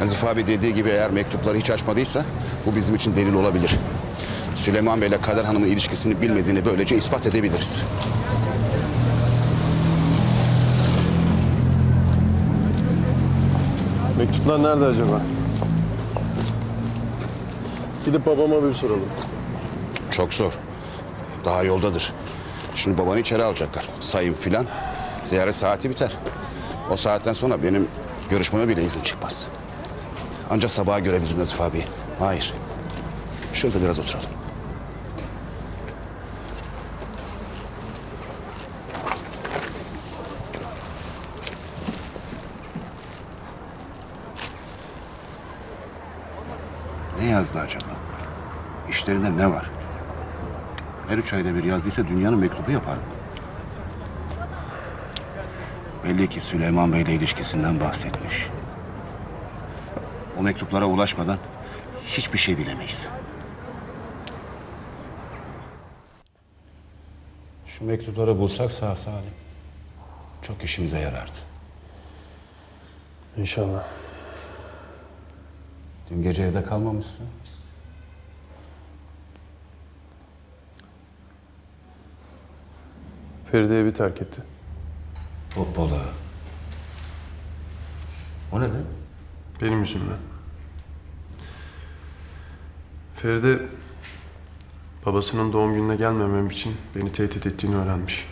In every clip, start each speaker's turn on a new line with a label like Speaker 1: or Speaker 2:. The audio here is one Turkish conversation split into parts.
Speaker 1: Nazif abi dediği gibi eğer mektupları hiç açmadıysa bu bizim için delil olabilir. Süleyman Bey ile Kader Hanım'ın ilişkisini bilmediğini böylece ispat edebiliriz.
Speaker 2: Mektuplar nerede acaba? Gidip babama bir soralım.
Speaker 1: Çok zor. Daha yoldadır. Şimdi babanı içeri alacaklar. Sayın filan. Ziyaret saati biter. O saatten sonra benim görüşmeme bile izin çıkmaz. Ancak sabaha görebiliriz Nazif abi. Hayır. Şurada biraz oturalım. Ne yazdı acaba? İşlerinde ne var? Her üç ayda bir yazdıysa dünyanın mektubu yapar mı? Belli ki Süleyman Bey'le ilişkisinden bahsetmiş. O mektuplara ulaşmadan hiçbir şey bilemeyiz. Şu mektupları bulsak sağ salim. Çok işimize yarardı.
Speaker 2: İnşallah.
Speaker 1: Dün gece evde kalmamışsın.
Speaker 2: Feride evi terk etti.
Speaker 1: Balığı. O neden?
Speaker 2: Benim yüzümden. Feride babasının doğum gününe gelmemem için beni tehdit ettiğini öğrenmiş.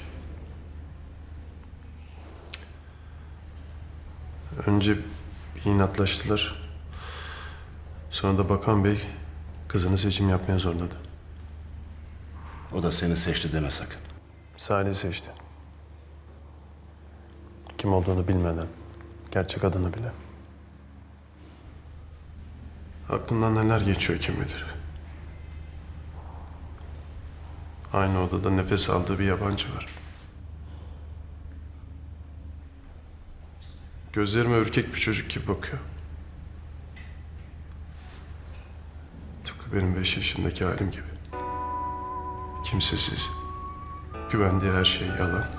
Speaker 2: Önce inatlaştılar. Sonra da Bakan Bey kızını seçim yapmaya zorladı.
Speaker 1: O da seni seçti deme sakın.
Speaker 2: Salih seçti. Kim olduğunu bilmeden, gerçek adını bile. Aklından neler geçiyor kim bilir. Aynı odada nefes aldığı bir yabancı var. Gözlerime ürkek bir çocuk gibi bakıyor. Tıpkı benim beş yaşındaki halim gibi. Kimsesiz. Güvendiği her şey yalan.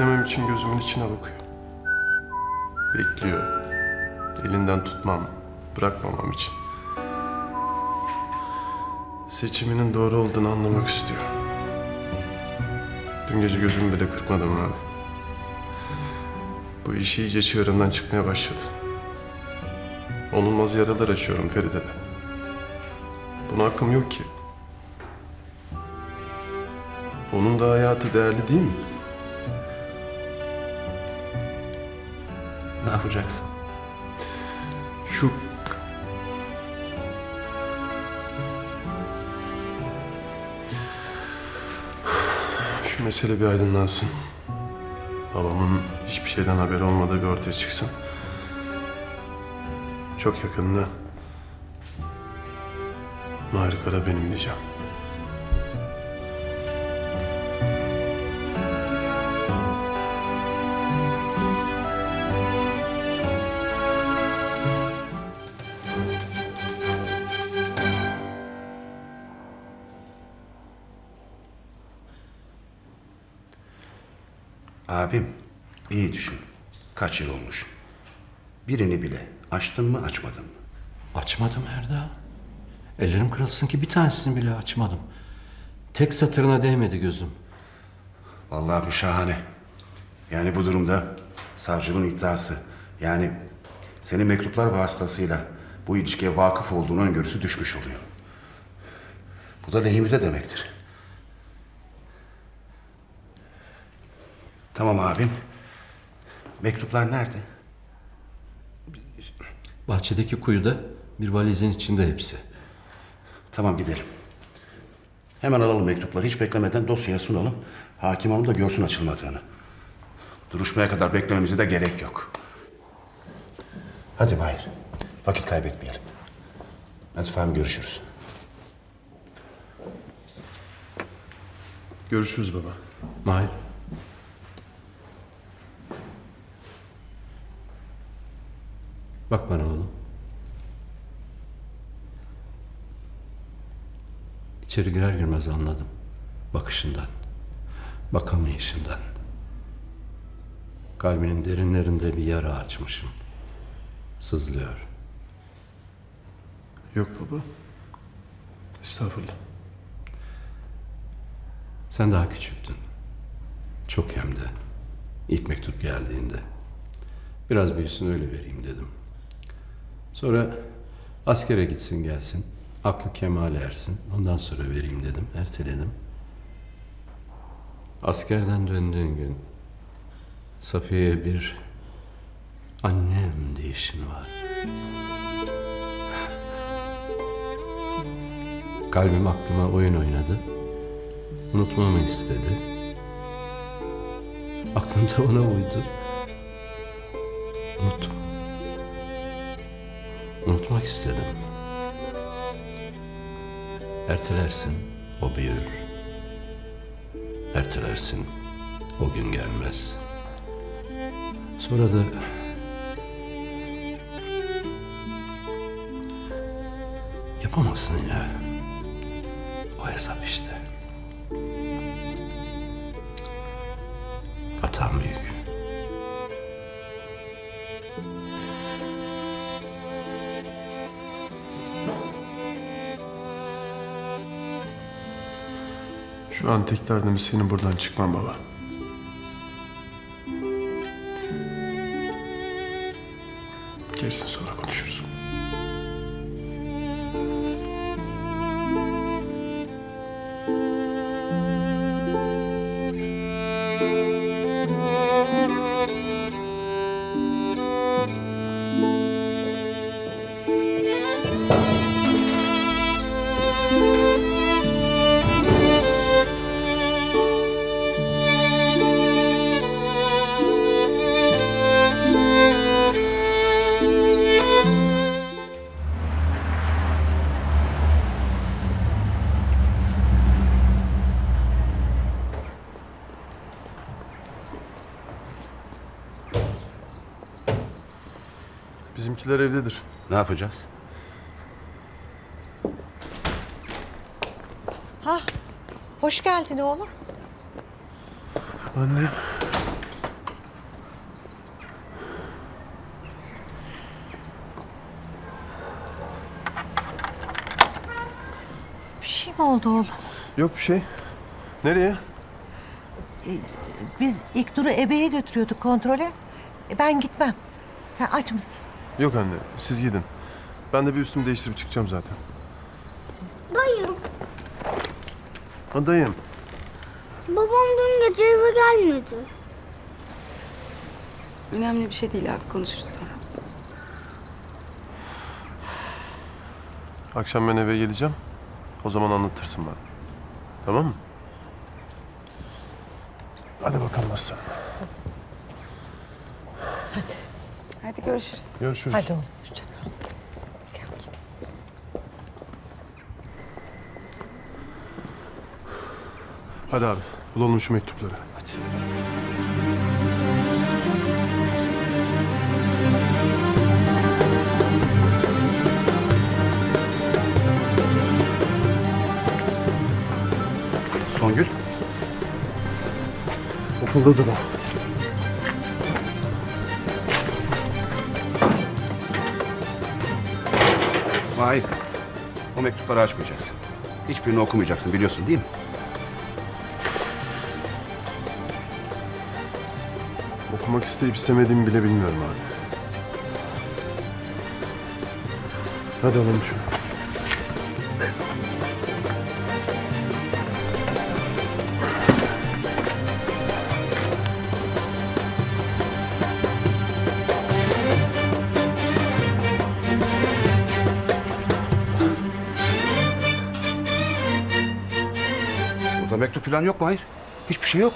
Speaker 2: Bir demem için gözümün içine bakıyor. Bekliyor. Elinden tutmam, bırakmamam için. Seçiminin doğru olduğunu anlamak istiyor. Dün gece gözümü bile kırpmadım abi. Bu iş iyice çığırından çıkmaya başladı. Onulmaz yaralar açıyorum Feride'de. Buna hakkım yok ki. Onun da hayatı değerli değil mi?
Speaker 1: Ne yapacaksın?
Speaker 2: Şu Şu mesele bir aydınlansın. Babamın hiçbir şeyden haberi olmadığı bir ortaya çıksın. Çok yakında Mahir Kara benim diyeceğim.
Speaker 1: Kaç yıl olmuş. Birini bile açtın mı açmadın mı?
Speaker 3: Açmadım Erdal. Ellerim kırılsın ki bir tanesini bile açmadım. Tek satırına değmedi gözüm.
Speaker 1: Vallahi bu şahane. Yani bu durumda savcının iddiası yani senin mektuplar vasıtasıyla bu ilişkiye vakıf olduğunu öngörüsü düşmüş oluyor. Bu da lehimize demektir. Tamam abim. Mektuplar nerede?
Speaker 3: Bahçedeki kuyuda bir valizin içinde hepsi.
Speaker 1: Tamam gidelim. Hemen alalım mektupları. Hiç beklemeden dosyaya sunalım. Hakim hanım da görsün açılmadığını. Duruşmaya kadar beklememize de gerek yok. Hadi Mahir. Vakit kaybetmeyelim. Nazif hanım görüşürüz.
Speaker 2: Görüşürüz baba.
Speaker 3: Mahir. Bak bana oğlum. İçeri girer girmez anladım. Bakışından, bakamayışından. Kalbinin derinlerinde bir yara açmışım. Sızlıyor.
Speaker 2: Yok baba. Estağfurullah.
Speaker 3: Sen daha küçüktün. Çok hem de. İlk mektup geldiğinde. Biraz büyüsün öyle vereyim dedim. Sonra askere gitsin gelsin. Aklı kemale ersin. Ondan sonra vereyim dedim. Erteledim. Askerden döndüğün gün Safiye'ye bir annem deyişin vardı. Kalbim aklıma oyun oynadı. Unutmamı istedi. Aklım da ona uydu. Unuttum. Unutmak istedim. Ertelersin, o büyür. Ertelersin, o gün gelmez. Sonra da yapamazsın ya. O hesap işte.
Speaker 2: Şu an tek derdimiz senin buradan çıkman baba. Gerisini sonra konuşuruz. Bizimkiler evdedir.
Speaker 1: Ne yapacağız?
Speaker 4: Ha, hoş geldin oğlum.
Speaker 2: Anne.
Speaker 4: Bir şey mi oldu oğlum?
Speaker 2: Yok bir şey. Nereye?
Speaker 4: Biz ilk duru ebeye götürüyorduk kontrole. E, ben gitmem. Sen aç mısın?
Speaker 2: Yok anne. Siz gidin. Ben de bir üstümü değiştirip çıkacağım zaten.
Speaker 5: Dayım,
Speaker 2: Ha dayım.
Speaker 5: babam dün gece eve gelmedi.
Speaker 6: Önemli bir şey değil abi konuşuruz sonra.
Speaker 2: Akşam ben eve geleceğim. O zaman anlatırsın bana. Tamam mı? Hadi bakalım Aslan.
Speaker 4: Hadi.
Speaker 6: Hadi görüşürüz.
Speaker 2: Görüşürüz.
Speaker 4: Hadi oğlum. Hoşça kal. Gel bakayım.
Speaker 2: Hadi abi. Bulalım şu mektupları.
Speaker 1: Hadi. Songül,
Speaker 2: Okuldadır o.
Speaker 1: hayır. O mektupları açmayacaksın. Hiçbirini okumayacaksın biliyorsun değil mi?
Speaker 2: Okumak isteyip istemediğimi bile bilmiyorum abi. Hadi alalım şunu.
Speaker 1: Falan yok mu? Hayır. Hiçbir şey yok.